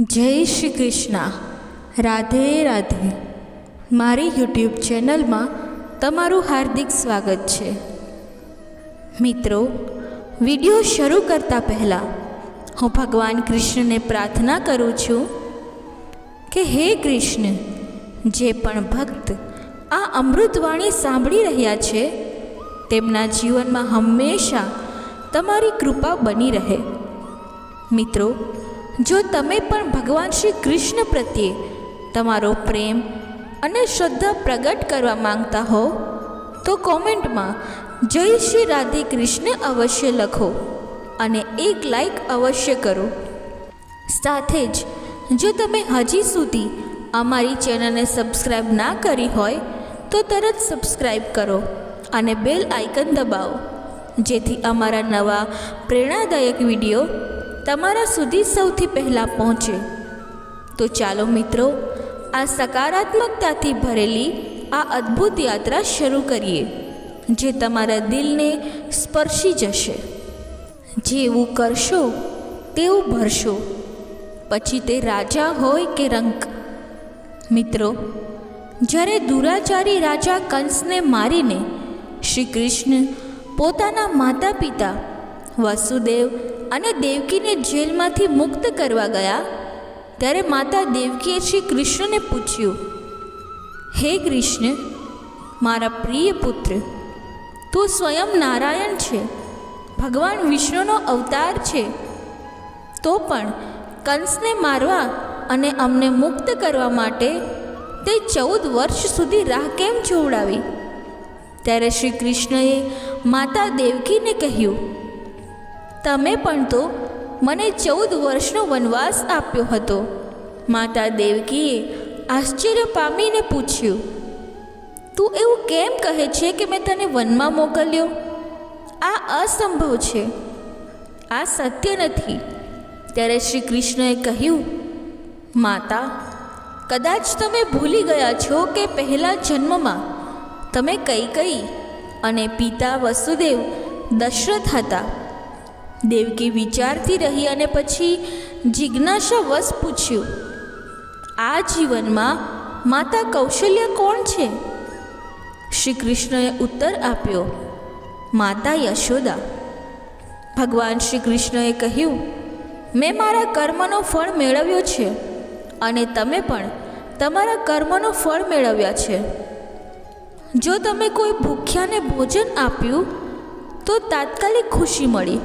જય શ્રી કૃષ્ણ. રાધે રાધે. મારી યુટ્યુબ ચેનલમાં તમારું હાર્દિક સ્વાગત છે. મિત્રો, વીડિયો શરૂ કરતાં પહેલાં હું ભગવાન કૃષ્ણને પ્રાર્થના કરું છું કે હે કૃષ્ણ, જે પણ ભક્ત આ અમૃતવાણી સાંભળી રહ્યા છે, તેમના જીવનમાં હંમેશા તમારી કૃપા બની રહે. મિત્રો જો તમે પણ ભગવાન શ્રી કૃષ્ણ પ્રત્યે તમારો પ્રેમ અને શ્રદ્ધા પ્રગટ કરવા માંગતા હો, તો કોમેન્ટમાં જય શ્રી રાધે કૃષ્ણ અવશ્ય લખો અને એક લાઈક અવશ્ય કરો. સાથે જ, જો તમે હજી સુધી અમારી ચેનલને સબસ્ક્રાઈબ ના કરી હોય, તો તરત સબસ્ક્રાઈબ કરો અને બેલ આઇકન દબાવો, જેથી અમારા નવા પ્રેરણાદાયક વીડિયો તમારા સુધી સૌથી પહેલાં પહોંચે. તો ચાલો મિત્રો, આ સકારાત્મકતાથી ભરેલી આ અદ્ભુત યાત્રા શરૂ કરીએ, જે તમારા દિલને સ્પર્શી જશે. જેવું કરશો, તેવું ભરશો. પછી તે રાજા હોય કે રંક. મિત્રો, જ્યારે દુરાચારી રાજા કંસને મારીને શ્રી કૃષ્ણ પોતાના માતા પિતા વસુદેવ અને દેવકીને જેલમાંથી મુક્ત કરવા ગયા, ત્યારે માતા દેવકીએ શ્રી કૃષ્ણને પૂછ્યું, હે કૃષ્ણ, મારા પ્રિય પુત્ર, તું સ્વયં નારાયણ છે, ભગવાન વિષ્ણુનો અવતાર છે. તો પણ કંસને મારવા અને અમને મુક્ત કરવા માટે તે ચૌદ વર્ષ સુધી રાહ કેમ જોવડાવી? ત્યારે શ્રી કૃષ્ણએ માતા દેવકીને કહ્યું તમે પણ તો મને ચૌદ વર્ષનો વનવાસ આપ્યો હતો. માતા દેવકીએ આશ્ચર્ય પામીને પૂછ્યું, તું એવું કેમ કહે છે કે મેં તને વનમાં મોકલ્યો? આ અસંભવ છે. આ સત્ય નથી. ત્યારે શ્રી કૃષ્ણએ કહ્યું, માતા, કદાચ તમે ભૂલી ગયા છો કે પહેલા જન્મમાં તમે કઈ કઈ અને પિતા વસુદેવ દશરથ હતા. દેવકી વિચારતી રહી અને પછી જિજ્ઞાસાવશ પૂછ્યું, આ જીવનમાં માતા કૌશલ્ય કોણ છે? શ્રી કૃષ્ણએ ઉત્તર આપ્યો, માતા યશોદા. ભગવાન શ્રી કૃષ્ણએ કહ્યું, મેં મારા કર્મનો ફળ મેળવ્યો છે અને તમે પણ તમારા કર્મનો ફળ મેળવ્યા છે. જો તમે કોઈ ભૂખ્યાને ભોજન આપ્યું, તો તાત્કાલિક ખુશી મળી.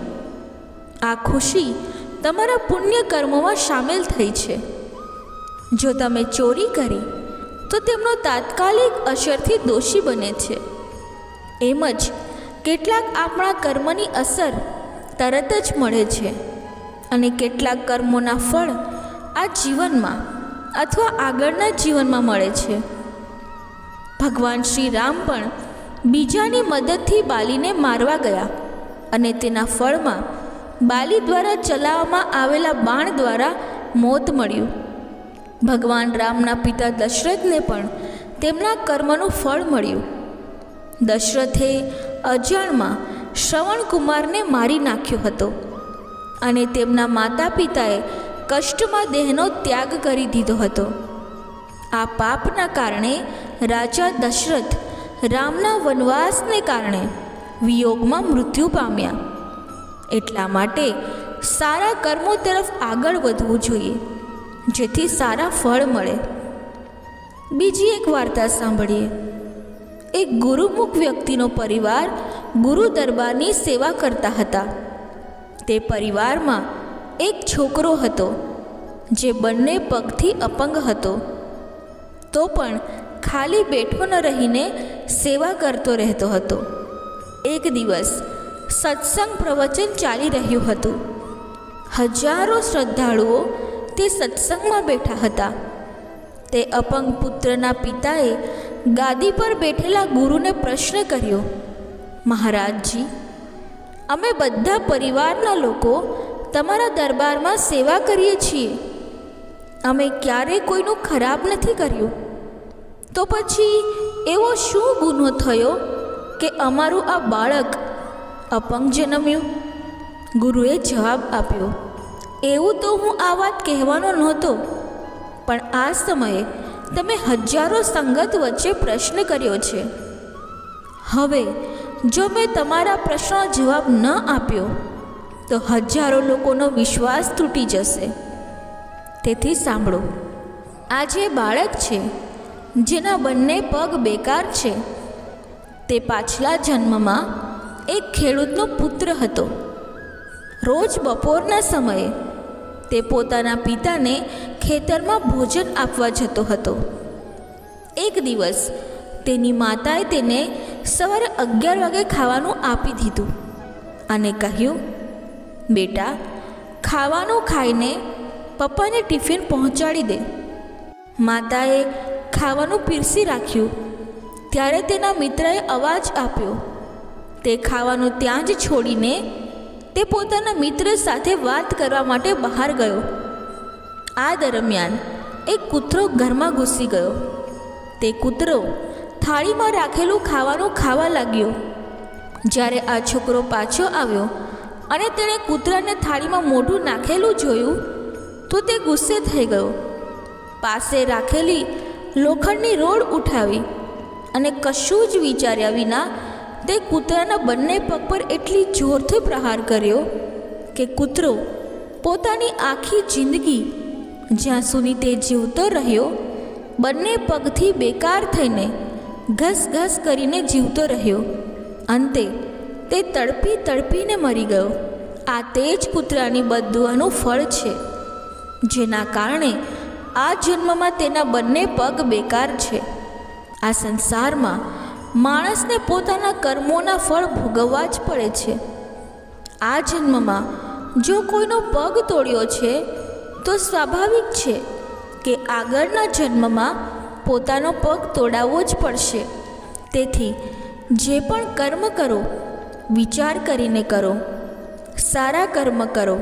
આ ખુશી તમારા પુણ્ય કર્મોમાં સામેલ થઈ છે. જો તમે ચોરી કરી, તો તેમનો તાત્કાલિક અસરથી દોષી બને છે. એમ જ કેટલાક આપણા કર્મની અસર તરત જ મળે છે અને કેટલાક કર્મોના ફળ આ જીવનમાં અથવા આગળના જીવનમાં મળે છે. ભગવાન શ્રી રામ પણ બીજાની મદદથી બાલીને મારવા ગયા અને તેના ફળમાં બાલી દ્વારા ચલાવવામાં આવેલા બાણ દ્વારા મોત મળ્યું. ભગવાન રામના પિતા દશરથને પણ તેમના કર્મનું ફળ મળ્યું. દશરથે અજાણમાં શ્રવણકુમારને મારી નાખ્યો હતો અને તેમના માતા પિતાએ કષ્ટમાં દેહનો ત્યાગ કરી દીધો હતો. આ પાપના કારણે રાજા દશરથ રામના વનવાસને કારણે વિયોગમાં મૃત્યુ પામ્યા. એટલા માટે સારા કર્મો તરફ આગળ વધવું જોઈએ, જેથી સારા ફળ મળે. બીજી એક વાર્તા સાંભળીએ. એક ગુરુમુખ વ્યક્તિનો પરિવાર ગુરુ દરબારની સેવા કરતા હતા. તે પરિવારમાં એક છોકરો હતો, જે બંને પગથી અપંગ હતો. તો પણ ખાલી બેઠો ન રહીને સેવા કરતો રહેતો હતો. એક દિવસ સત્સંગ પ્રવચન ચાલી રહ્યું હતું. હજારો શ્રદ્ધાળુઓ તે સત્સંગમાં બેઠા હતા. તે અપંગ પુત્રના પિતાએ ગાદી પર બેઠેલા ગુરુને પ્રશ્ન કર્યો, મહારાજજી, અમે બધા પરિવારના લોકો તમારા દરબારમાં સેવા કરીએ છીએ. અમે ક્યારેય કોઈનું ખરાબ નથી કર્યું? તો પછી એવો શું ગુનો થયો કે અમારું આ બાળક અપંગ જન્મ્યું ગુરુએ જવાબ આપ્યો, એવું તો હું આ વાત કહેવાનો નહોતો, પણ આ સમયે તમે હજારો સંગત વચ્ચે પ્રશ્ન કર્યો છે. હવે જો મેં તમારા પ્રશ્નનો જવાબ ન આપ્યો, તો હજારો લોકોનો વિશ્વાસ તૂટી જશે. તેથી સાંભળો, આ જે બાળક છે, જેના બંને પગ બેકાર છે, તે પાછલા જન્મમાં એક ખેડૂતનો પુત્ર હતો. રોજ બપોરના સમયે તે પોતાના પિતાને ખેતરમાં ભોજન આપવા જતો હતો. એક દિવસ તેની માતાએ તેને સવારે અગિયાર વાગે ખાવાનું આપી દીધું અને કહ્યું, બેટા, ખાવાનું ખાઈને પપ્પાને ટિફિન પહોંચાડી દે. માતાએ ખાવાનું પીરસી રાખ્યું. ત્યારે તેના મિત્રએ અવાજ આપ્યો તે ખાવાનું ત્યાં જ છોડીને તે પોતાના મિત્ર સાથે વાત કરવા માટે બહાર ગયો. આ દરમિયાન એક કૂતરો ઘરમાં ઘૂસી ગયો. તે કૂતરો થાળીમાં રાખેલું ખાવાનું ખાવા લાગ્યો. જ્યારે આ છોકરો પાછો આવ્યો અને તેણે કૂતરાને થાળીમાં મોઢું નાખેલું જોયું, તો તે ગુસ્સે થઈ ગયો. પાસે રાખેલી લોખંડની રોડ ઉઠાવી અને કશું જ વિચાર્યા વિના તે કૂતરાના બંને પગ પર એટલી જોરથી પ્રહાર કર્યો કે કૂતરો પોતાની આખી જિંદગી જ્યાં સુધી તે જીવતો રહ્યો, બંને પગથી બેકાર થઈને ઘસઘસ કરીને જીવતો રહ્યો. અંતે તે તડપી તડપીને મરી ગયો. આ તે જ કૂતરાની બદુઆનું ફળ છે, જેના કારણે આ જન્મમાં તેના બંને પગ બેકાર છે. આ સંસારમાં માણસને પોતાના કર્મોના ફળ ભોગવવા જ પડે છે. આ જન્મમાં જો કોઈનો પગ તોડ્યો છે, તો સ્વાભાવિક છે કે આગળના જન્મમાં પોતાનો પગ તોડાવવો જ પડશે. તેથી, જે પણ કર્મ કરો, વિચાર કરીને કરો. સારા કર્મ કરો.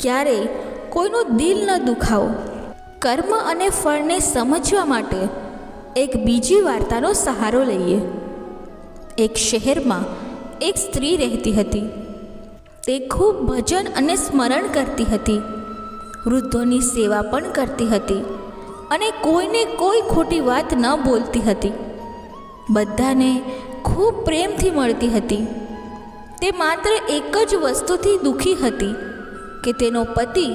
ક્યારેય કોઈનું દિલ ન દુખાવો. કર્મ અને ફળને સમજવા માટે એક બીજી વાર્તાનો સહારો લઈએ. એક શહેરમાં એક સ્ત્રી રહેતી હતી. તે ખૂબ ભજન અને સ્મરણ કરતી હતી. વૃદ્ધોની સેવા પણ કરતી હતી અને કોઈને કોઈ ખોટી વાત ન બોલતી હતી. બધાને ખૂબ પ્રેમથી મળતી હતી. તે માત્ર એક જ વસ્તુથી દુઃખી હતી કે તેનો પતિ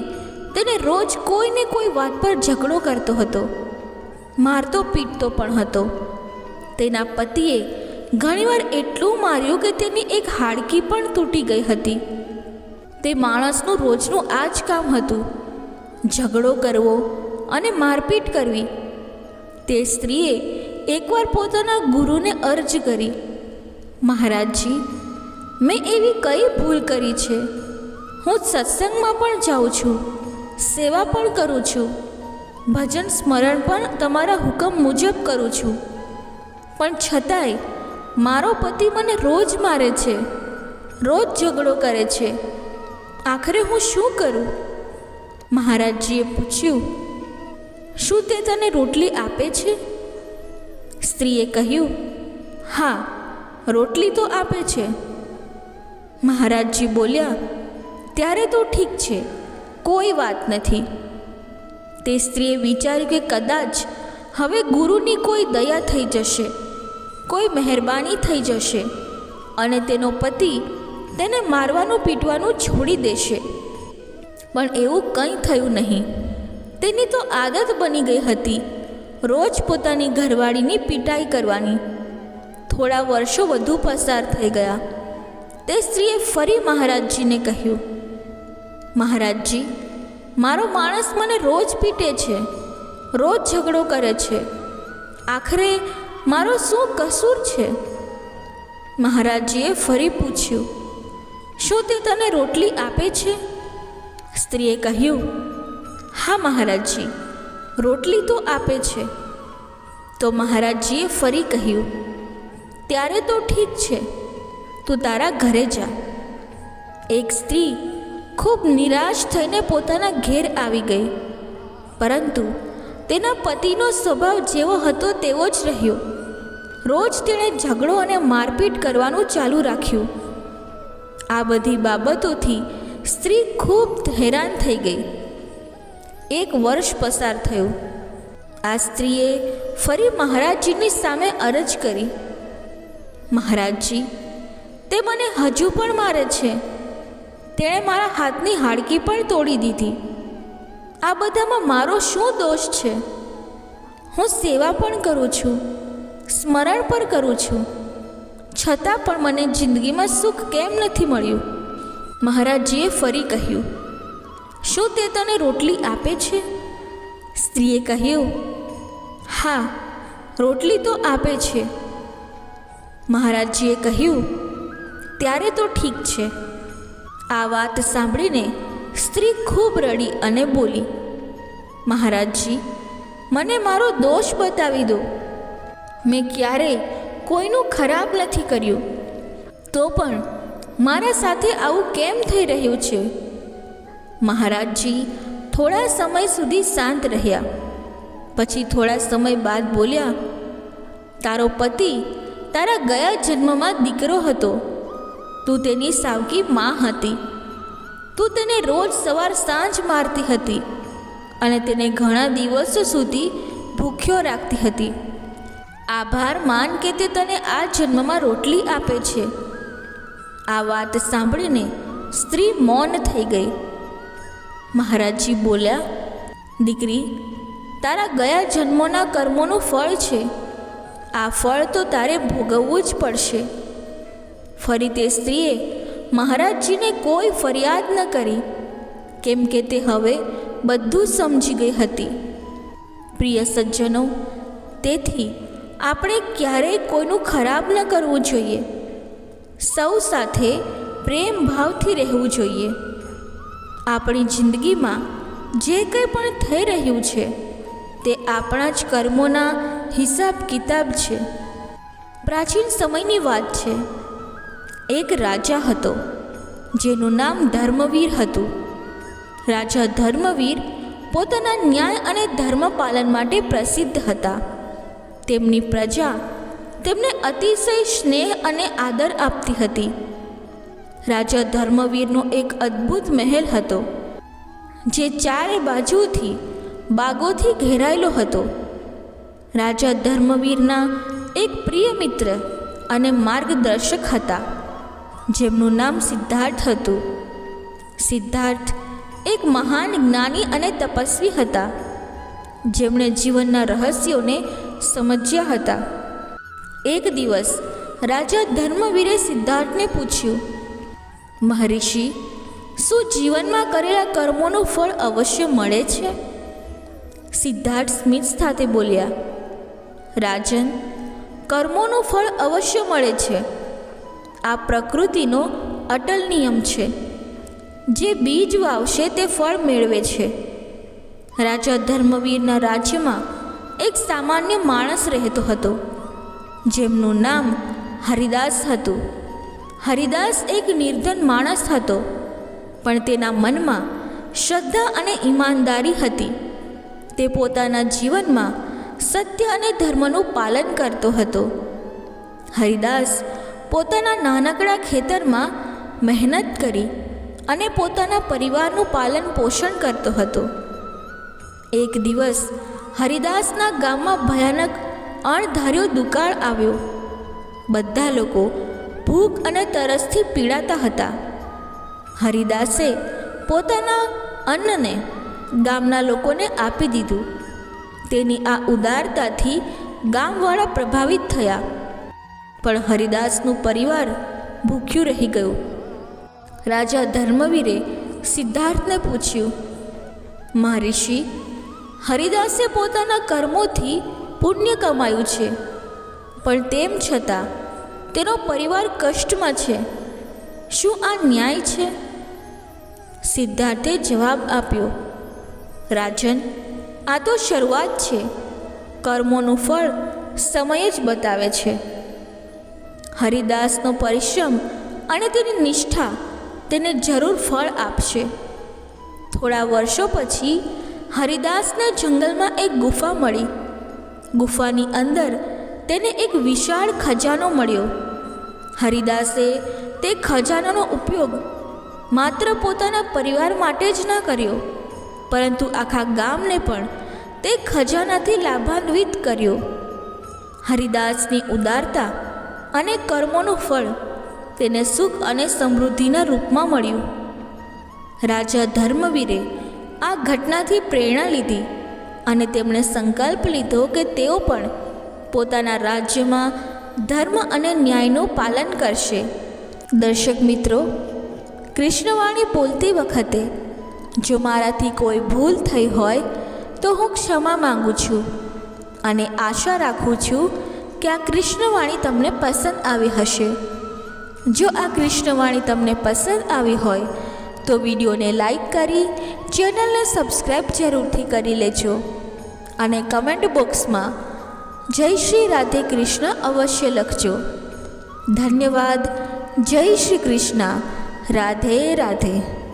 તેને રોજ કોઈને કોઈ વાત પર ઝઘડો કરતો હતો. મારતો પીટતો પણ હતો. તેના પતિએ ઘણીવાર એટલું માર્યું કે તેની એક હાડકી પણ તૂટી ગઈ હતી. તે માણસનું રોજનું આ જ કામ હતું. ઝઘડો કરવો અને મારપીટ કરવી. તે સ્ત્રીએ એકવાર પોતાના ગુરુને અરજ કરી, મહારાજજી, મેં એવી કઈ ભૂલ કરી છે? હું સત્સંગમાં પણ જાઉં છું, સેવા પણ કરું છું. ભજન સ્મરણ પણ તમારા હુકમ મુજબ કરું છું. પણ છતાંય, મારો પતિ મને રોજ મારે છે, રોજ ઝઘડો કરે છે. આખરે હું શું કરું? મહારાજજીએ પૂછ્યું, શું તે તને રોટલી આપે છે? સ્ત્રીએ કહ્યું, હા, રોટલી તો આપે છે. મહારાજજી બોલ્યા, ત્યારે તો ઠીક છે, કોઈ વાત નથી. તે સ્ત્રીએ વિચાર્યું કે કદાચ હવે ગુરુની કોઈ દયા થઈ જશે, કોઈ મહેરબાની થઈ જશે અને તેનો પતિ તેને મારવાનું પીટવાનું છોડી દેશે. પણ એવું કંઈ થયું નહીં. તેની તો આદત બની ગઈ હતી રોજ પોતાની ઘરવાળીની પીટાઈ કરવાની. થોડા વર્ષો વધુ પસાર થઈ ગયા. તે સ્ત્રીએ ફરી મહારાજજીને કહ્યું, મહારાજજી મારો માણસ મને રોજ પીટે છે, રોજ ઝઘડો કરે છે. આખરે મારો શું કસૂર છે? મહારાજજીએ ફરી પૂછ્યું, શું તે તને રોટલી આપે છે? સ્ત્રીએ કહ્યું, હા મહારાજજી, રોટલી તો આપે છે. તો મહારાજજીએ ફરી કહ્યું, ત્યારે તો ઠીક છે, તું તારા ઘરે જા. એક સ્ત્રી ખૂબ નિરાશ થઈને પોતાના ઘેર આવી ગઈ. પરંતુ તેના પતિનો સ્વભાવ જેવો હતો તેવો જ રહ્યો. રોજ તેણે ઝઘડો અને મારપીટ કરવાનું ચાલુ રાખ્યું. આ બધી બાબતોથી સ્ત્રી ખૂબ હેરાન થઈ ગઈ. એક વર્ષ પસાર થયું. આ સ્ત્રીએ ફરી મહારાજજીની સામે અરજ કરી. મહારાજજી, તે મને હજુ પણ મારે છે. તેણે મારા હાથની હાડકી પણ તોડી દીધી. આ બધામાં મારો શું દોષ છે? હું સેવા પણ કરું છું, સ્મરણ પણ કરું છું. છતાં પણ મને જિંદગીમાં સુખ કેમ નથી મળ્યું? મહારાજજીએ ફરી કહ્યું, શું તે તને રોટલી આપે છે? સ્ત્રીએ કહ્યું, હા, રોટલી તો આપે છે. મહારાજજીએ કહ્યું, ત્યારે તો ઠીક છે. આ વાત સાંભળીને સ્ત્રી ખૂબ રડી અને બોલી, મહારાજજી, મને મારો દોષ બતાવી દો. મેં ક્યારેય કોઈનું ખરાબ નથી કર્યું. તો પણ મારા સાથે આવું કેમ થઈ રહ્યું છે? મહારાજજી થોડા સમય સુધી શાંત રહ્યા. પછી થોડા સમય બાદ બોલ્યા, તારો પતિ તારા ગયા જન્મમાં દીકરો હતો. તું તેની સાવકી માં હતી. તું તેને રોજ સવાર સાંજ મારતી હતી અને તેને ઘણા દિવસો સુધી ભૂખ્યો રાખતી હતી. આભાર માન કે તે તને આ જન્મમાં રોટલી આપે છે. આ વાત સાંભળીને સ્ત્રી મૌન થઈ ગઈ. મહારાજજી બોલ્યા, દીકરી, તારા ગયા જન્મોના કર્મોનું ફળ છે. આ ફળ તો તારે ભોગવવું જ પડશે. ફરી તે સ્ત્રીએ મહારાજજીને કોઈ ફરિયાદ ન કરી, કેમ કે તે હવે બધું સમજી ગઈ હતી. પ્રિય સજ્જનો, તેથી આપણે ક્યારેય કોઈનું ખરાબ ન કરવું જોઈએ. સૌ સાથે પ્રેમ ભાવથી રહેવું જોઈએ. આપણી જિંદગીમાં જે કંઈ પણ થઈ રહ્યું છે, તે આપણા જ કર્મોના હિસાબ કિતાબ છે. પ્રાચીન સમયની વાત છે. એક રાજા હતો, જેનું નામ ધર્મવીર હતું. રાજા ધર્મવીર પોતાના ન્યાય અને ધર્મ પાલન માટે પ્રસિદ્ધ હતા. તેમની પ્રજા તેમને અતિશય સ્નેહ અને આદર આપતી હતી. રાજા ધર્મવીરનો એક અદ્ભુત મહેલ હતો, જે ચારે બાજુથી બાગોથી ઘેરાયેલો હતો. રાજા ધર્મવીરના એક પ્રિય મિત્ર અને માર્ગદર્શક હતા. જેમનું નામ સિદ્ધાર્થ હતું. સિદ્ધાર્થ એક મહાન જ્ઞાની અને તપસ્વી હતા. જેમણે જીવનના રહસ્યોને સમજ્યા હતા. એક દિવસ રાજા ધર્મવીરે સિદ્ધાર્થને પૂછ્યું, મહર્ષિ, શું જીવનમાં કરેલા કર્મોનું ફળ અવશ્ય મળે છે? સિદ્ધાર્થ સ્મિત સાથે બોલ્યા, રાજન, કર્મોનું ફળ અવશ્ય મળે છે. આ પ્રકૃતિનો અટલ નિયમ છે. જે બીજ વાવશે તે ફળ મેળવે છે. રાજા ધર્મવીરના રાજ્યમાં એક સામાન્ય માણસ રહેતો હતો. જેમનું નામ હરિદાસ હતું. હરિદાસ એક નિર્ધન માણસ હતો, પણ તેના મનમાં શ્રદ્ધા અને ઈમાનદારી હતી. તે પોતાના જીવનમાં સત્ય અને ધર્મનું પાલન કરતો હતો. હરિદાસ પોતાના નાનકડા ખેતરમાં મહેનત કરી અને પોતાના પરિવારનું પાલન પોષણ કરતો હતો. એક દિવસ હરિદાસના ગામમાં ભયાનક અણધાર્યો દુકાળ આવ્યો. બધા લોકો ભૂખ અને તરસથી પીડાતા હતા. હરિદાસે પોતાના અન્નને ગામના લોકોને આપી દીધું. તેની આ ઉદારતાથી ગામવાળા પ્રભાવિત થયા. પણ હરિદાસનું પરિવાર ભૂખ્યું રહી ગયું. રાજા ધર્મવીરે સિદ્ધાર્થને પૂછ્યું મહર્ષિ હરિદાસે પોતાના કર્મોથી પુણ્ય કમાયું છે, પણ તેમ છતાં તેનો પરિવાર કષ્ટમાં છે. શું આ ન્યાય છે? સિદ્ધાર્થે જવાબ આપ્યો, રાજન, આ તો શરૂઆત છે. કર્મોનું ફળ સમય જ બતાવે છે. હરિદાસનો પરિશ્રમ અને તેની નિષ્ઠા તેને જરૂર ફળ આપશે. થોડા વર્ષો પછી હરિદાસને જંગલમાં એક ગુફા મળી. ગુફાની અંદર તેને એક વિશાળ ખજાનો મળ્યો. હરિદાસે તે ખજાનાનો ઉપયોગ માત્ર પોતાના પરિવાર માટે જ ન કર્યો, પરંતુ આખા ગામને પણ તે ખજાનાથી લાભાન્વિત કર્યો. હરિદાસની ઉદારતા અને કર્મોનું ફળ તેને સુખ અને સમૃદ્ધિના રૂપમાં મળ્યું. રાજા ધર્મવીરે આ ઘટનાથી પ્રેરણા લીધી અને તેમણે સંકલ્પ લીધો કે તેઓ પણ પોતાના રાજ્યમાં ધર્મ અને ન્યાયનું પાલન કરશે. દર્શક મિત્રો, કૃષ્ણવાણી બોલતી વખતે જો મારાથી કોઈ ભૂલ થઈ હોય તો હું ક્ષમા માંગુ છું અને આશા રાખું છું કે આ કૃષ્ણવાણી તમને પસંદ આવી હશે. જો આ કૃષ્ણવાણી તમને પસંદ આવી હોય, તો વિડીયોને લાઈક કરી, ચેનલને સબસ્ક્રાઈબ જરૂરથી કરી લેજો. અને કમેન્ટ બોક્સમાં જય શ્રી રાધે કૃષ્ણ અવશ્ય લખજો. ધન્યવાદ. જય શ્રી કૃષ્ણ. રાધે રાધે.